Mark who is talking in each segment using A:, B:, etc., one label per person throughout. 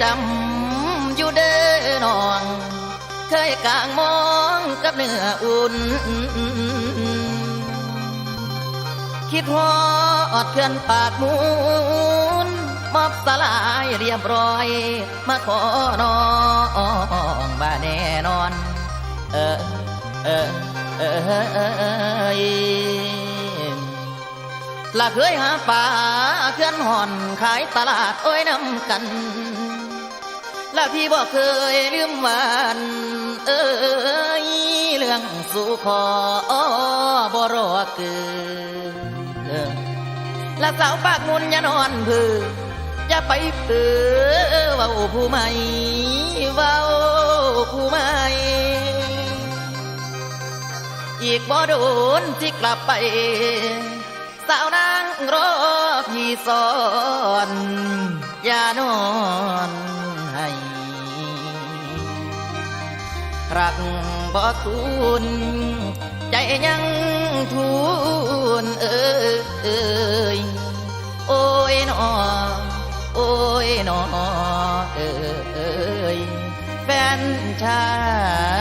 A: จำอยู่เด้อนอง เคยกางมองกับเนื้ออุ่น คิดฮอดเพื่อนปากมูนมอบสลายเรียบร้อย มาขอนองบ้าแน่นอน เออเออเออเออละเคยหาป่าเคลื่อนห่อนขายตลาดโอ้ยน้ำกัน และพี่บอกเคยลืมวานเอ้ยเรื่องสู่ขอบรอเกินและสาวปากมุนอย่านอนพืออย่าไปเปือว้าผู้ใหม่ว้าผู้ใหม่อีกบ่โดนที่กลับไป สาวนางรอพี่สอนอย่านอน รักบ่ทุนใจยังทุนเอ้ยเอ้ยโอ้ยนอโอ้ยนอเอ้ยเอ้ยแฟนชาย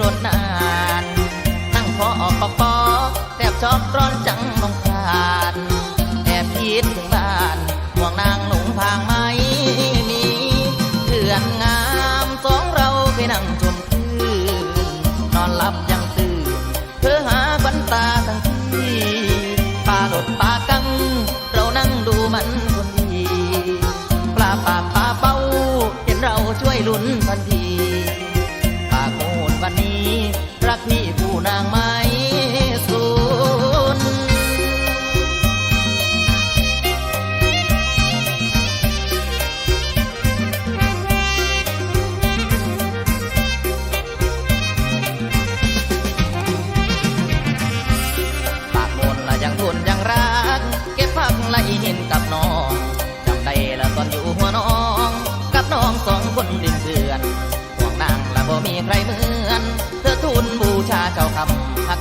A: รถนาน นั่งขอออกปอกปอแทบชอบร้อนจังลงคานแอบคิดถึงบ้านห่วงนางหลงพางไม่มีเถื่อนงามสองเราไปนั่งชมคืนนอนหลับยังตื่นเธอหาขวัญตาทั้งที่ปลาหลดปลากัง เรานั่งดูมันคนดีปลาปากปลาเป้าเห็นเราช่วยลุ้นทันที กันนี้ รักนี่ผู้นางไหม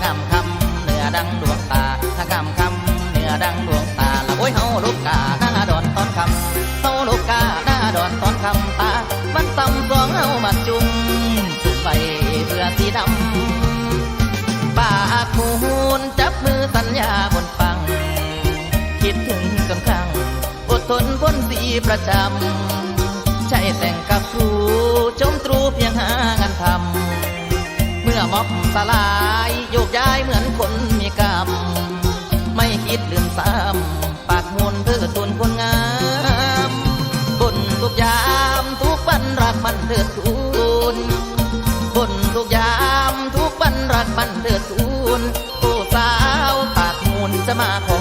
A: งามคำเนื้อดังดวงตาหักงามคำเนื้อดังดวงตาละโอ้ยเฮาลูกกาหน้าดอนตอนคำเฮาลูกกาหน้าดอนตอนคำตามันตำสองเฮามักจุงสุดไปเพื่อสีดำปากหูนจับมือสัญญาบนฟัง คิดถึงกำครั้งอดทนพ้นสีประจำใช่แต่งกับครูจมตรูเพียงหางานทำเมื่อมอบสลาย โยกย้ายเหมือนคนมีกรรม ไม่คิดลืมซ้ำปากมนเพื่อตุนคนงามบนทุกยามทุกวันรักมันเถิดทุนบนทุกยามทุกวันรักมันเดือดทูนผู้สาวปากมูลจะมาขอ